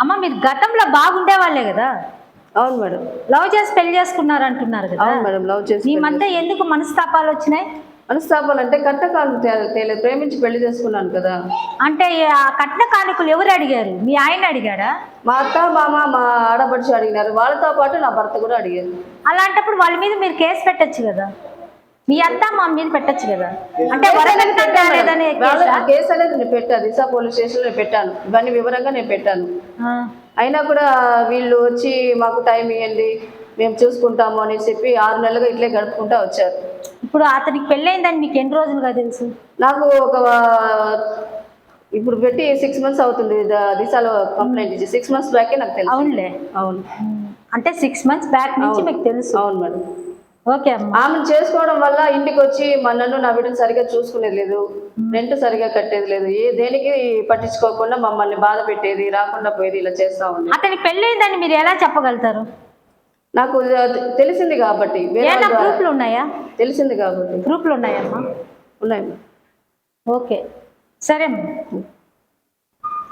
అమ్మ మీరు గతంలో బాగుండే వాళ్ళే కదా? అవును మేడం. లవ్ చేసి పెళ్ళి చేసుకున్నారు అంటున్నారు కదా? అవును మేడం లవ్ చేసి మీ మధ్య ఎందుకు మనస్తాపాలు వచ్చినాయి? మనస్తాపాలు అంటే కట్టకాలం తే- తేలేదు ప్రేమించి పెళ్ళి చేసుకున్నాను కదా. అంటే ఆ కట్న కానుకలు ఎవరు అడిగారు? మీ ఆయన అడిగాడా? మా అత్త మామ మా ఆడపడుచు అడిగినారు. వాళ్ళతో పాటు నా భర్త కూడా అడిగారు. అలాంటప్పుడు వాళ్ళ మీద మీరు కేసు పెట్టొచ్చు కదా? మీ అత్త మా మీద పెట్టొచ్చు కదా? అంటే కేసా? అనేది నేను పెట్టాను దిశా పోలీస్ స్టేషన్లో నేను పెట్టాను. ఇవన్నీ వివరంగా నేను పెట్టాను. అయినా కూడా వీళ్ళు వచ్చి మాకు టైం ఇవ్వండి మేము చూసుకుంటాము అని చెప్పి ఆరు నెలలుగా ఇట్లే గడుపుకుంటా వచ్చారు. ఇప్పుడు అతనికి పెళ్ళైందని మీకు ఎన్ని రోజులుగా తెలుసు? నాకు ఒక ఇప్పుడు పెట్టి సిక్స్ మంత్స్ అవుతుంది దిశాలో కంప్లైంట్ ఇచ్చి. సిక్స్ మంత్స్ బ్యాకే నాకు తెలుసు. అవునులే. అవును. అంటే సిక్స్ మంత్స్ బ్యాక్ నుంచి మీకు తెలుసు. అవును మేడం. ఓకే అమ్మా. ఆమెను చేసుకోవడం వల్ల ఇంటికి వచ్చి మా నన్ను నా బిడ్డను సరిగా చూసుకునేది లేదు. రెంట్ సరిగా కట్టేది లేదు. ఏ దేనికి పట్టించుకోకుండా మమ్మల్ని బాధ పెట్టేది రాకుండా పోయేది ఇలా చేస్తా ఉంది. అతనికి పెళ్ళైందని మీరు ఎలా చెప్పగలుగుతారు? నాకు తెలిసింది కాబట్టి ప్రూఫ్లు ఉన్నాయా తెలిసింది కాబట్టి. ప్రూఫ్లు ఉన్నాయమ్మా. ఉన్నాయి మేడం. ఓకే. సరే అమ్మా.